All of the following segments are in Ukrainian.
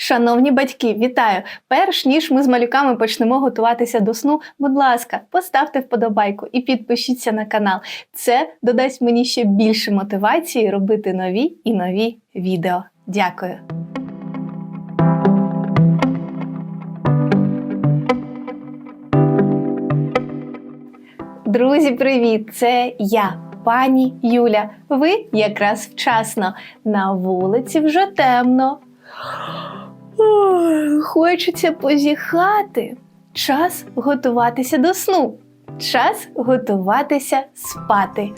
Шановні батьки, вітаю! Перш ніж ми з малюками почнемо готуватися до сну, будь ласка, поставте вподобайку і підпишіться на канал. Це додасть мені ще більше мотивації робити нові і нові відео. Дякую! Друзі, привіт! Це я, пані Юля. Ви якраз вчасно. На вулиці вже темно. Хочеться позіхати. Час готуватися до сну. Час готуватися спати.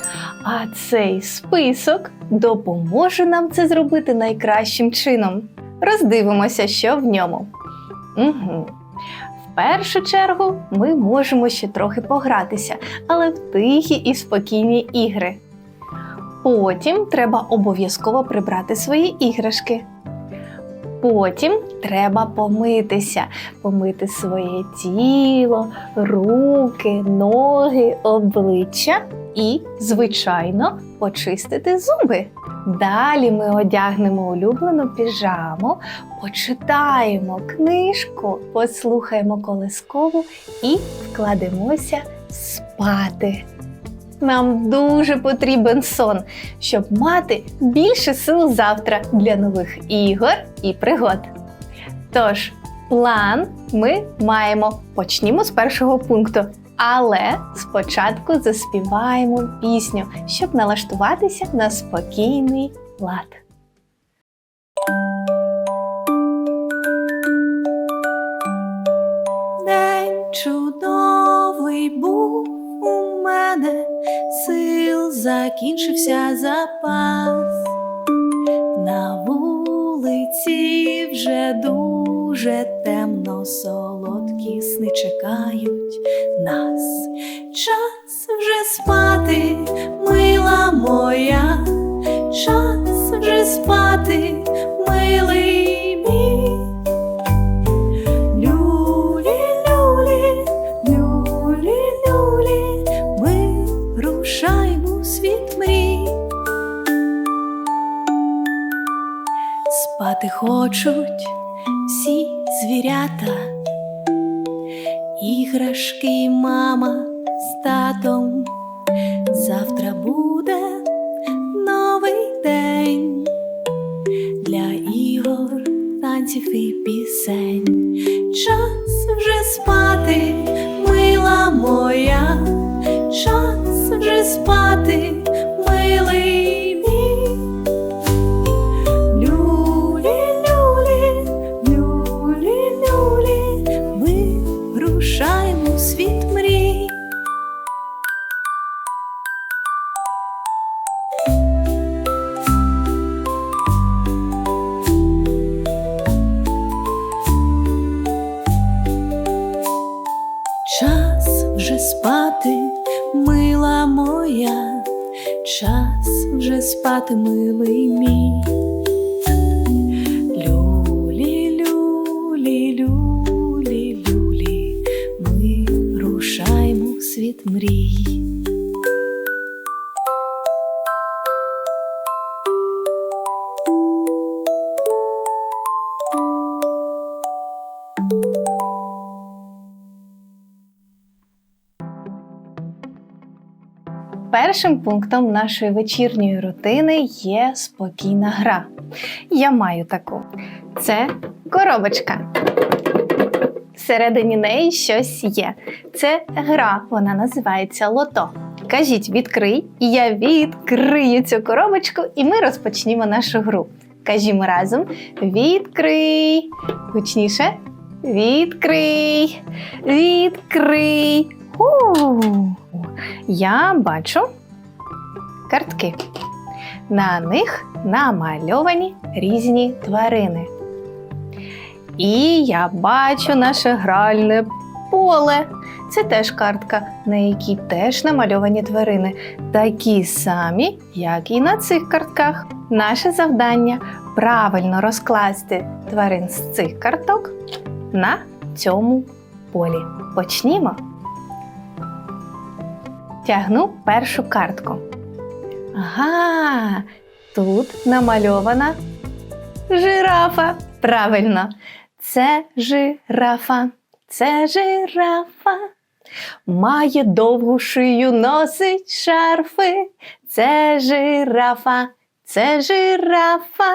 А цей список допоможе нам це зробити найкращим чином. Роздивимося, що в ньому. Угу. В першу чергу ми можемо ще трохи погратися, але в тихі і спокійні ігри. Потім треба обов'язково прибрати свої іграшки. Потім треба помитися, помити своє тіло, руки, ноги, обличчя і, звичайно, почистити зуби. Далі ми одягнемо улюблену піжаму, почитаємо книжку, послухаємо колискову і вкладемося спати. Нам дуже потрібен сон, щоб мати більше сил завтра для нових ігор і пригод. Тож, план ми маємо. Почнімо з першого пункту. Але спочатку заспіваємо пісню, щоб налаштуватися на спокійний лад. День чудовий був закінчився запас. На вулиці вже дуже темно, солодкі сни чекають нас. Час вже спати, мила моя, час вже спати, милий Спати хочуть всі звірята, іграшки, мама з татом. Завтра буде новий день для ігор, танців і пісень. Час вже спати, мила моя, час вже спати, час вже спати, милий мій. Першим пунктом нашої вечірньої рутини є спокійна гра. Я маю таку. Це коробочка. Всередині неї щось є. Це гра, вона називається лото. Кажіть, відкрий, і я відкрию цю коробочку, і ми розпочнімо нашу гру. Кажімо разом: відкрий. Гучніше. Відкрий. Відкрий. У. Я бачу картки. На них намальовані різні тварини. І я бачу наше гральне поле. Це теж картка, на якій теж намальовані тварини, такі самі, як і на цих картках. Наше завдання правильно розкласти тварин з цих карток на цьому полі. Почнімо. Тягну першу картку. Ага, тут намальована жирафа. Правильно, це жирафа, це жирафа. Має довгу шию, носить шарфи. Це жирафа, це жирафа.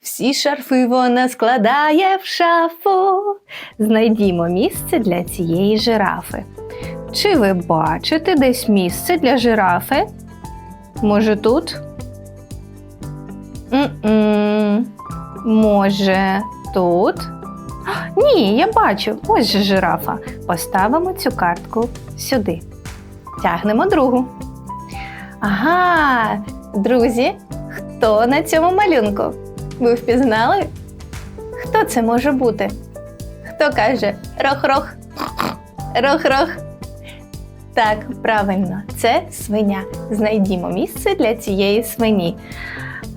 Всі шарфи вона складає в шафу. Знайдімо місце для цієї жирафи. Чи ви бачите десь місце для жирафи? Може тут? М-м. Може тут? Ні, я бачу. Ось же жирафа. Поставимо цю картку сюди. Тягнемо другу. Ага, друзі, хто на цьому малюнку? Ви впізнали? Хто це може бути? Хто каже рох-рох? Рох-рох. Так, правильно, це свиня. Знайдімо місце для цієї свині.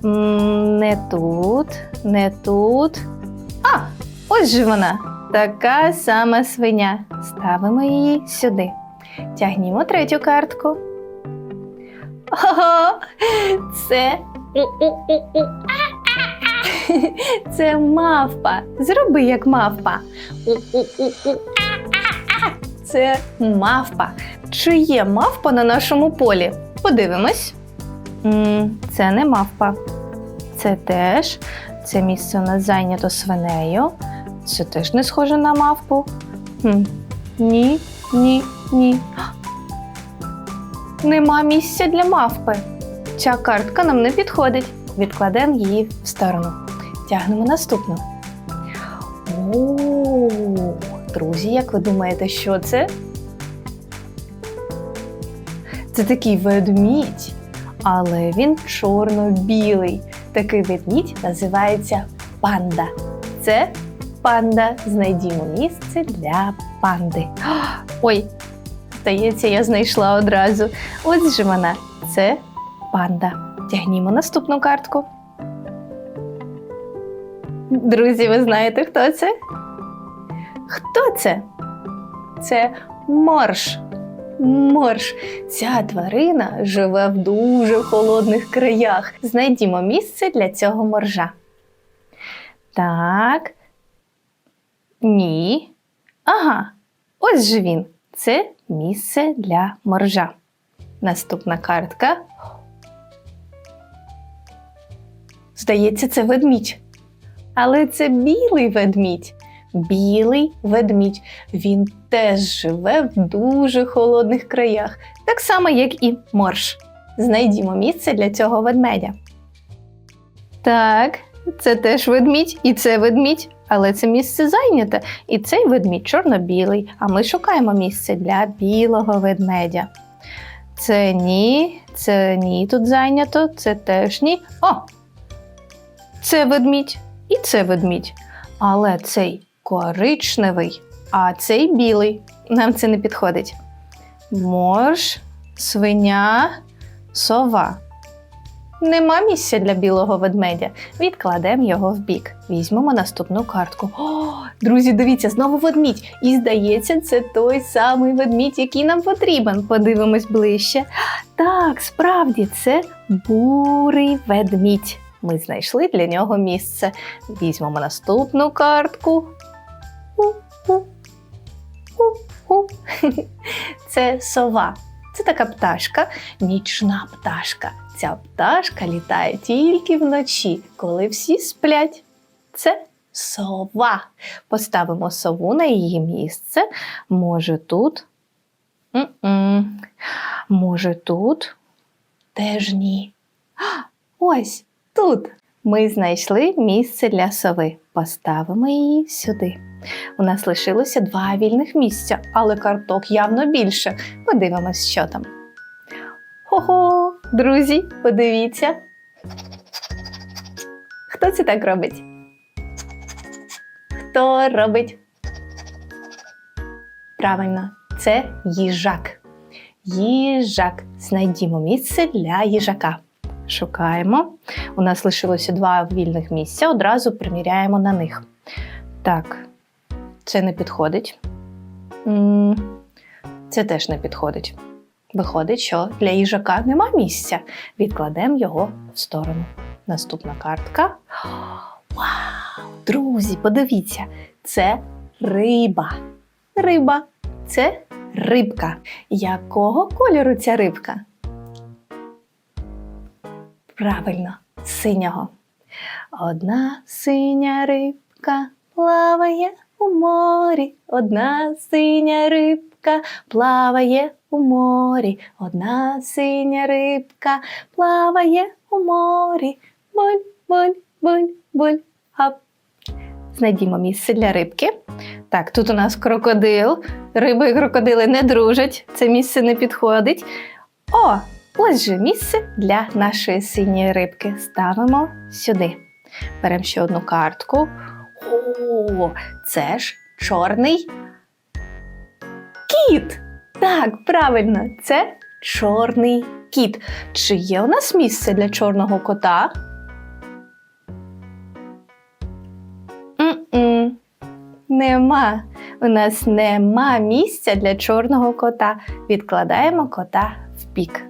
Не тут, не тут. А, ось же вона. Така сама свиня. Ставимо її сюди. Тягнімо третю картку. Ого, це. Це мавпа. Зроби як мавпа. Це мавпа. Чи є мавпа на нашому полі? Подивимось. М, Це не мавпа. Це теж. Це місце у нас зайнято свинею. Це теж не схоже на мавпу. Хм. Ні, ні, ні. Нема місця для мавпи. Ця картка нам не підходить. Відкладемо її в сторону. Тягнемо наступну. О, друзі, як ви думаєте, що це? Це такий ведмідь, але він чорно-білий. Такий ведмідь називається панда. Це панда. Знайдімо місце для панди. Ой, здається, я знайшла одразу. Ось же вона. Це панда. Тягнімо наступну картку. Друзі, ви знаєте, хто це? Хто це? Це морж. Морж. Ця тварина живе в дуже холодних краях. Знайдімо місце для цього моржа. Так. Ні. Ага. Ось же він. Це місце для моржа. Наступна картка. Здається, це ведмідь. Але це білий ведмідь. Білий ведмідь. Він теж живе в дуже холодних краях, так само, як і морж. Знайдімо місце для цього ведмедя. Так, це теж ведмідь, і це ведмідь, але це місце зайняте. І цей ведмідь чорно-білий, а ми шукаємо місце для білого ведмедя. Це ні, це ні тут зайнято, це теж ні. О! Це ведмідь і це ведмідь. Але цей коричневий, а цей білий. Нам це не підходить. Морж, свиня, сова. Нема місця для білого ведмедя. Відкладемо його в бік. Візьмемо наступну картку. О, друзі, дивіться, знову ведмідь. І здається, це той самий ведмідь, який нам потрібен. Подивимось ближче. Так, справді, це бурий ведмідь. Ми знайшли для нього місце. Візьмемо наступну картку. У-у. Це сова. Це така пташка, нічна пташка. Ця пташка літає тільки вночі, коли всі сплять. Це сова. Поставимо сову на її місце. Може тут. М-м. Може тут. Теж ні. Ось тут. Ми знайшли місце для сови. Поставимо її сюди. У нас лишилося два вільних місця, але карток явно більше. Подивимось, що там. Хо-хо, друзі, подивіться. Хто це так робить? Хто робить? Правильно, це їжак. Їжак. Знайдімо місце для їжака. Шукаємо. У нас лишилося два вільних місця. Одразу приміряємо на них. Так, це не підходить. Це теж не підходить. Виходить, що для їжака нема місця. Відкладемо його в сторону. Наступна картка. Вау! Друзі, подивіться, це риба. Риба це рибка. Якого кольору ця рибка? Правильно, синього. Одна синя рибка плаває у морі, одна синя рибка плаває у морі, одна синя рибка плаває у морі. Буль, буль, буль, буль, хоп. Знайдімо місце для рибки. Так, тут у нас крокодил. Риби і крокодили не дружать, це місце не підходить. О, ось же місце для нашої синьої рибки. Ставимо сюди. Беремо ще одну картку. О, це ж чорний кіт. Так, правильно, це чорний кіт. Чи є у нас місце для чорного кота? М-м. Нема. У нас нема місця для чорного кота. Відкладаємо кота в бік.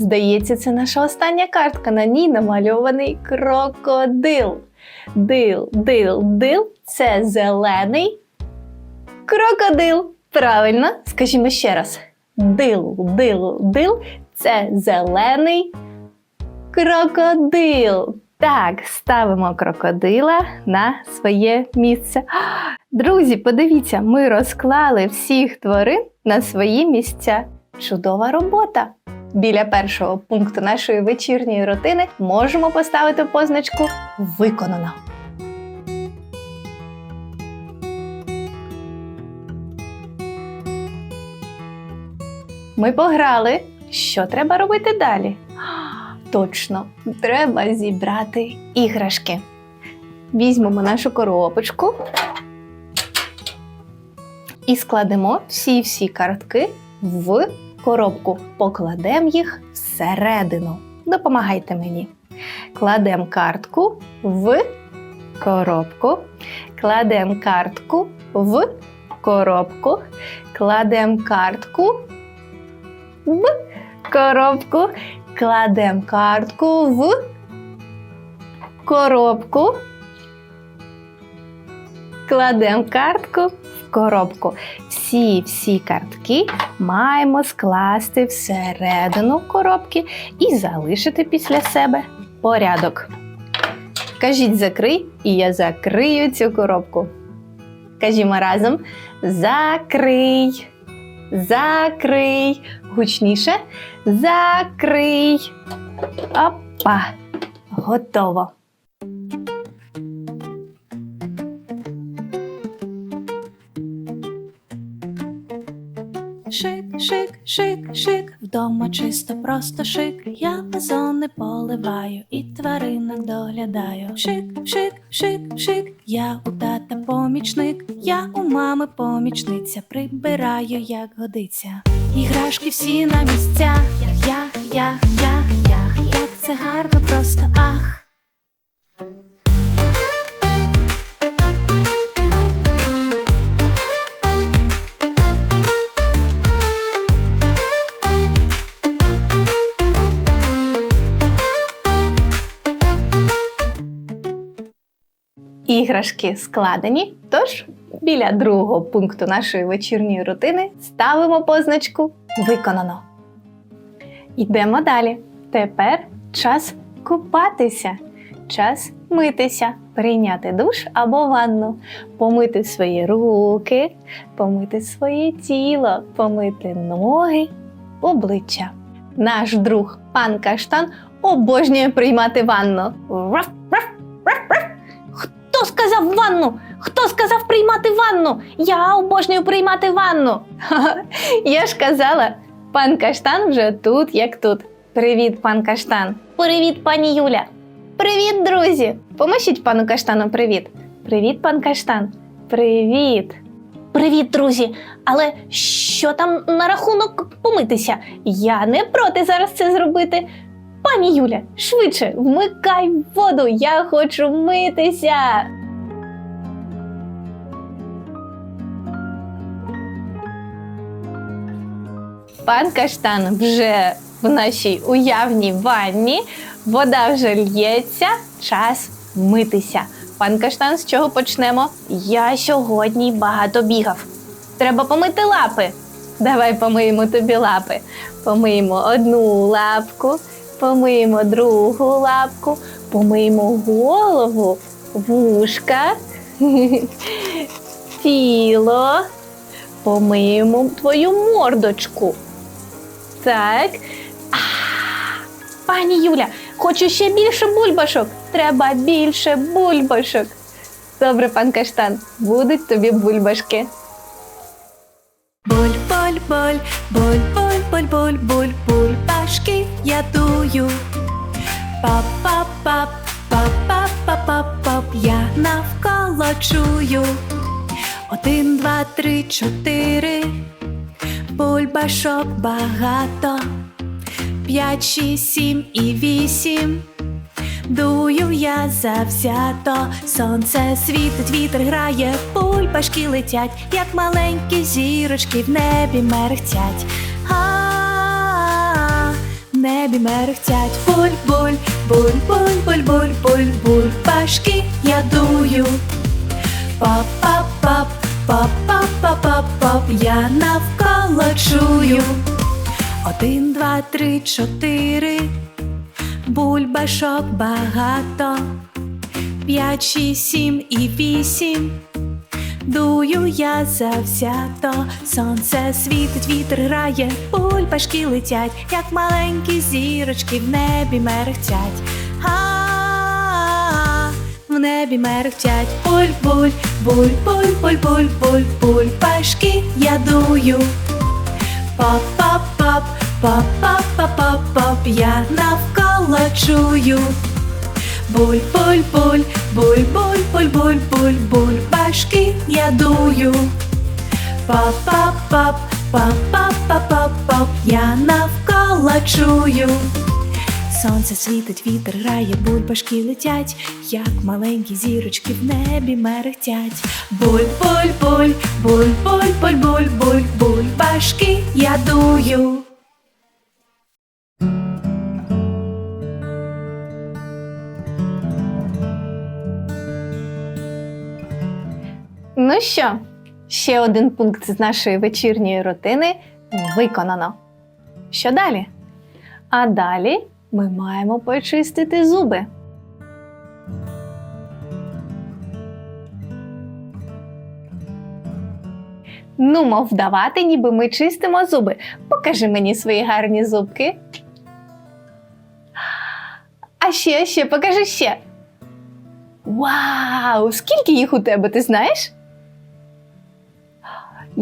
Здається, це наша остання картка. На ній намальований крокодил. Дил, дил, дил це зелений крокодил. Правильно, скажімо ще раз. Дил, дил, дил це зелений крокодил. Так, ставимо крокодила на своє місце. Друзі, подивіться, ми розклали всіх тварин на свої місця. Чудова робота! Біля першого пункту нашої вечірньої рутини можемо поставити позначку Виконано. Ми пограли. Що треба робити далі? Точно, треба зібрати іграшки. Візьмемо нашу коробочку і складемо всі-всі картки в коробку. Покладемо їх всередину. Допомагайте мені. Кладемо картку в коробку. Кладемо картку в коробку. Кладемо картку в коробку. Кладемо картку в коробку. Кладемо картку коробку. Всі всі картки маємо скласти всередину коробки і залишити після себе порядок. Кажіть закрий, і я закрию цю коробку. Кажімо разом: закрий, закрий. Гучніше. Закрий. Опа. Готово. Шик, шик, шик, вдома чисто просто шик. Я вазони поливаю і тваринок доглядаю. Шик, шик, шик, шик, я у тата помічник, я у мами помічниця, прибираю, як годиться. Іграшки всі на місцях, я, я, я, я, як це гарно, просто ах. Іграшки складені, тож біля другого пункту нашої вечірньої рутини ставимо позначку Виконано. Йдемо далі. Тепер час купатися, час митися, прийняти душ або ванну, помити свої руки, помити своє тіло, помити ноги, обличчя. Наш друг пан Каштан обожнює приймати ванну. Хто сказав ванну? Хто сказав приймати ванну? Я обожнюю приймати ванну. Я ж казала, пан Каштан вже тут, як тут. Привіт, пан Каштан. Привіт, пані Юля. Привіт, друзі. Помашіть пану Каштану привіт. Привіт, пан Каштан. Привіт. Привіт, друзі. Але що там на рахунок помитися? Я не проти зараз це зробити. Пані Юля, швидше, вмикай воду, я хочу митися. Пан Каштан вже в нашій уявній ванні. Вода вже л'ється, час митися. Пан Каштан, з чого почнемо? Я сьогодні багато бігав. Треба помити лапи. Давай помиємо тобі лапи. Помиємо одну лапку, помиємо другу лапку, помиємо голову, вушка, тіло, помиємо твою мордочку. Так. Пані Юля, хочу ще більше бульбашок. Треба більше бульбашок. Добре, пан Каштан, будуть тобі бульбашки. Боль, боль, боль, боль, боль, боль, боль, боль, боль, пашки я дую. Пап, пап, пап, пап, пап, пап, пап, пап, я навколо чую. Один, два, три, чотири. Бульбашок багато. П'ять, шість, сім і вісім. Дую я завзято, сонце світить, вітер грає, бульбашки летять, як маленькі зірочки в небі мерехтять небі мерехтять буль-буль, буль-буль-буль-буль, буль-буль, пашки я дую. Пап-пап-пап, пап-пап-пап-пап, я навколо чую. Один, два, три, чотири, бульбашок багато, п'ять, шість, сім і вісім. Дую я завзято, сонце світить, вітер грає, пульпашки летять, як маленькі зірочки в небі мерехтять. В небі мерехтять буль-буль, буль-буль, буль-буль, буль пульпашки я дую. Поп-поп-поп, поп-поп-поп-поп, я навколо чую. Буль, буль, буль, буль, буль, буль, буль, буль, буль, башки я дую. Пап, пап, пап, пап, пап, пап, пап, пап, я навколо чую. Сонце світить, вітер грає, бульбашки летять, як маленькі зірочки в небі мерехтять. Буль, буль, буль, буль, буль, буль, буль, буль, буль, башки я дую. Що, ще один пункт з нашої вечірньої рутини виконано. Що далі? А далі ми маємо почистити зуби. Ну, мов вдавати, ніби ми чистимо зуби. Покажи мені свої гарні зубки. А ще, ще, покажи ще. Вау! Скільки їх у тебе, ти знаєш?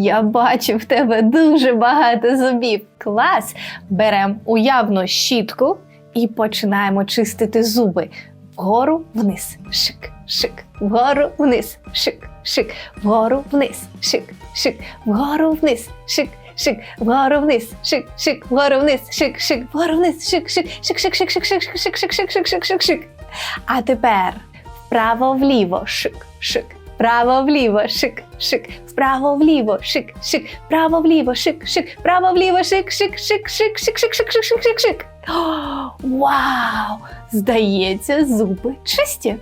Я бачу в тебе дуже багато зубів. Клас! Беремо уявну щітку і починаємо чистити зуби. Вгору вниз, шик, шик, вгору вниз, шик, шик, вгору вниз, шик, шик, вгору вниз, шик, шик, вгору вниз, шик, шик, вгору вниз, шик, шик, вгору вниз, шик, шик, шик, шик, шик, шик, шик, шик, шик, шик, шик, шик, шик, шик. А тепер вправо вліво, шик, шик, вправо вліво, шик, шик, вправо вліво, шик, шик, вправо вліво, шик, шик, вправо вліво, шик, шик, шик, шик, шик, шик, шик, шик, шик, шик, шик. Вау! Здається, зуби чисті.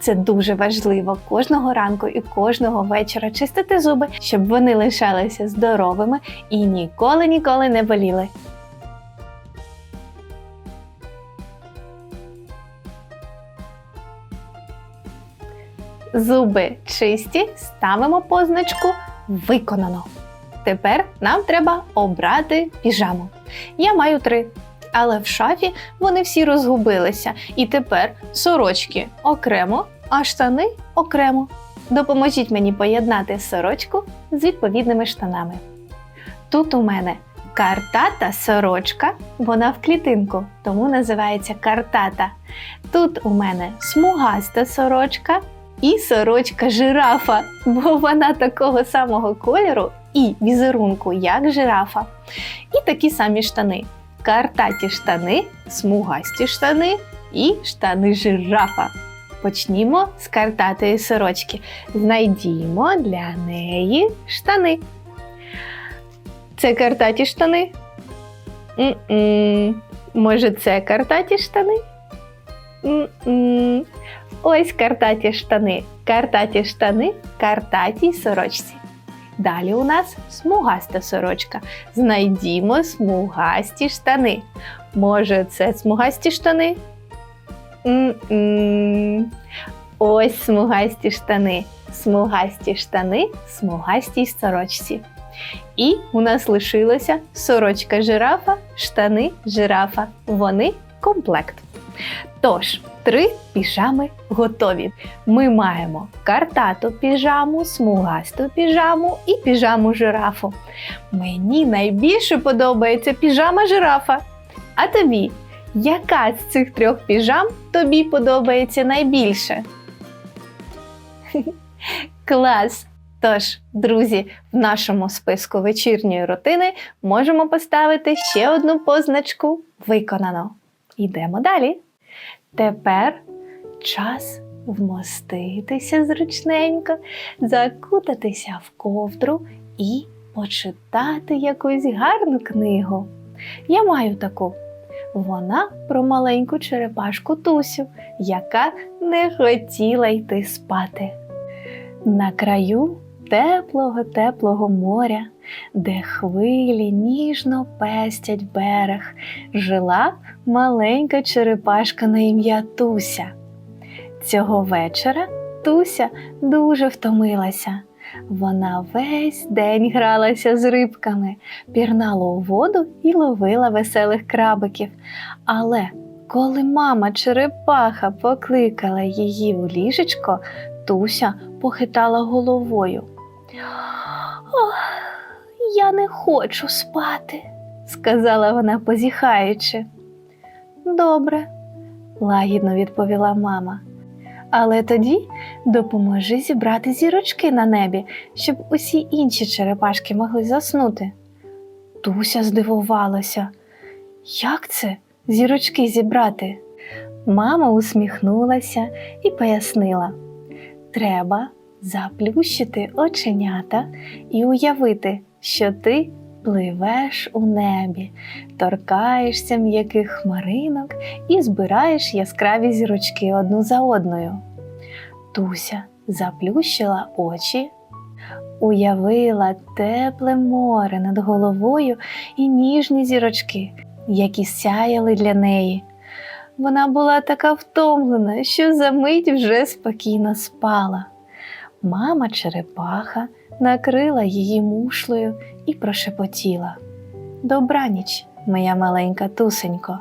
Це дуже важливо кожного ранку і кожного вечора чистити зуби, щоб вони лишалися здоровими і ніколи ніколи не боліли. Зуби чисті, ставимо позначку виконано. Тепер нам треба обрати піжаму. Я маю три, але в шафі вони всі розгубилися. І тепер сорочки окремо, а штани окремо. Допоможіть мені поєднати сорочку з відповідними штанами. Тут у мене картата сорочка, вона в клітинку, тому називається картата. Тут у мене смугаста сорочка і сорочка жирафа, бо вона такого самого кольору і візерунку, як жирафа. І такі самі штани. Картаті штани, смугасті штани і штани жирафа. Почнімо з картатої сорочки. Знайдімо для неї штани. Це картаті штани? М-м. Може, це картаті штани? М-м. Ось картаті штани. Картаті штани картатій сорочці. Далі у нас смугаста сорочка. Знайдімо смугасті штани. Може, це смугасті штани? М-м. Ось смугасті штани. Смугасті штани, смугастій сорочці. І у нас лишилося сорочка жирафа, штани жирафа. Вони комплект. Тож, три піжами готові. Ми маємо картату піжаму, смугасту піжаму і піжаму жирафу. Мені найбільше подобається піжама жирафа. А тобі, яка з цих трьох піжам тобі подобається найбільше? Клас! Тож, друзі, в нашому списку вечірньої рутини можемо поставити ще одну позначку виконано. Йдемо далі. Тепер час вмоститися зручненько, закутатися в ковдру і почитати якусь гарну книгу. Я маю таку. Вона про маленьку черепашку Тусю, яка не хотіла йти спати. На краю теплого теплого моря, де хвилі ніжно пестять берег, жила маленька черепашка на ім'я Туся. Цього вечора Туся дуже втомилася. Вона весь день гралася з рибками, пірнала у воду і ловила веселих крабиків. Але коли мама черепаха покликала її у ліжечко, Туся похитала головою. Ох, я не хочу спати, сказала вона, позіхаючи. Добре, лагідно відповіла мама. Але тоді допоможи зібрати зірочки на небі, щоб усі інші черепашки могли заснути. Туся здивувалася. Як це зірочки зібрати? Мама усміхнулася і пояснила: треба заплющити оченята і уявити, що ти пливеш у небі, торкаєшся м'яких хмаринок і збираєш яскраві зірочки одну за одною. Туся заплющила очі, уявила тепле море над головою і ніжні зірочки, які сяяли для неї. Вона була така втомлена, що за мить вже спокійно спала. Мама черепаха накрила її мушлею і прошепотіла. Добраніч, моя маленька тусенько,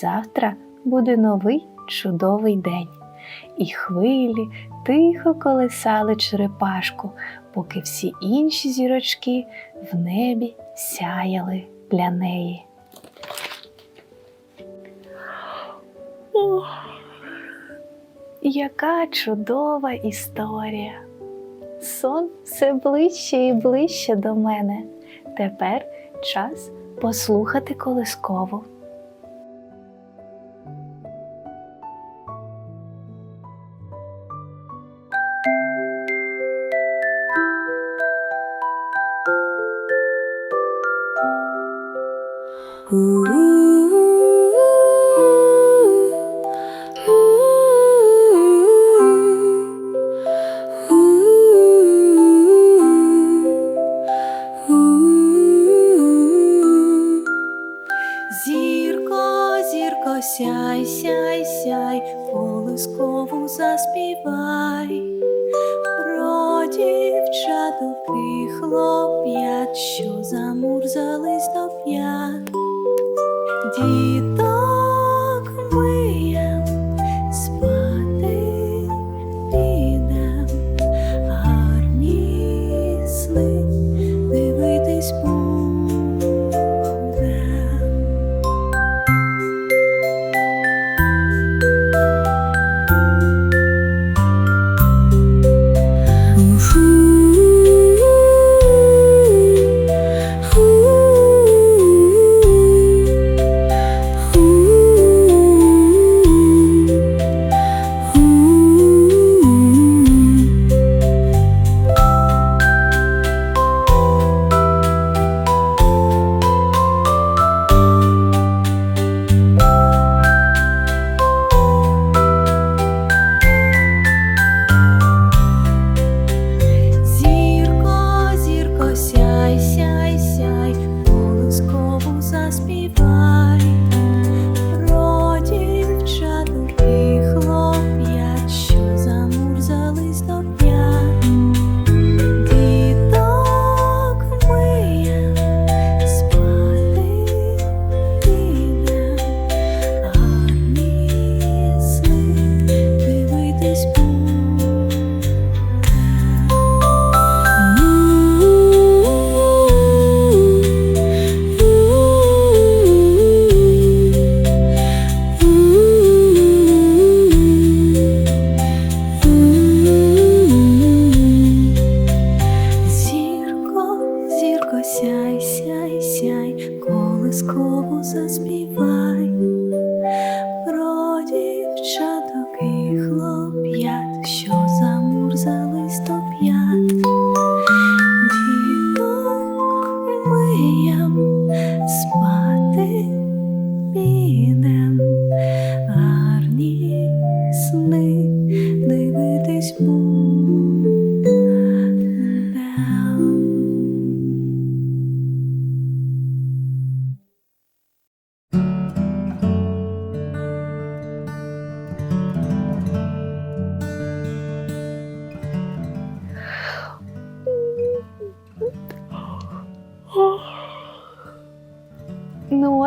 завтра буде новий чудовий день. І хвилі тихо колесали черепашку, поки всі інші зірочки в небі сяяли для неї. Яка чудова історія! Сон все ближче і ближче до мене. Тепер час послухати колискову. Сяй, сяй, сяй, колискову заспівай. Про дівчаток і хлоп'ят, що замурзались до п'ят.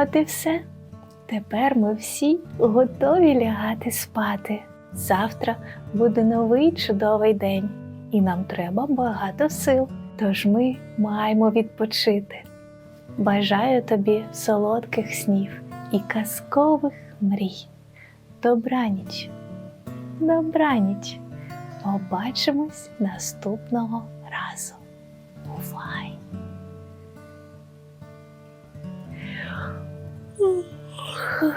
От і все. Тепер ми всі готові лягати спати. Завтра буде новий чудовий день, і нам треба багато сил. Тож ми маємо відпочити. Бажаю тобі солодких снів і казкових мрій. Добраніч, добраніч. Побачимось наступного разу. Бувай! 嗯。喝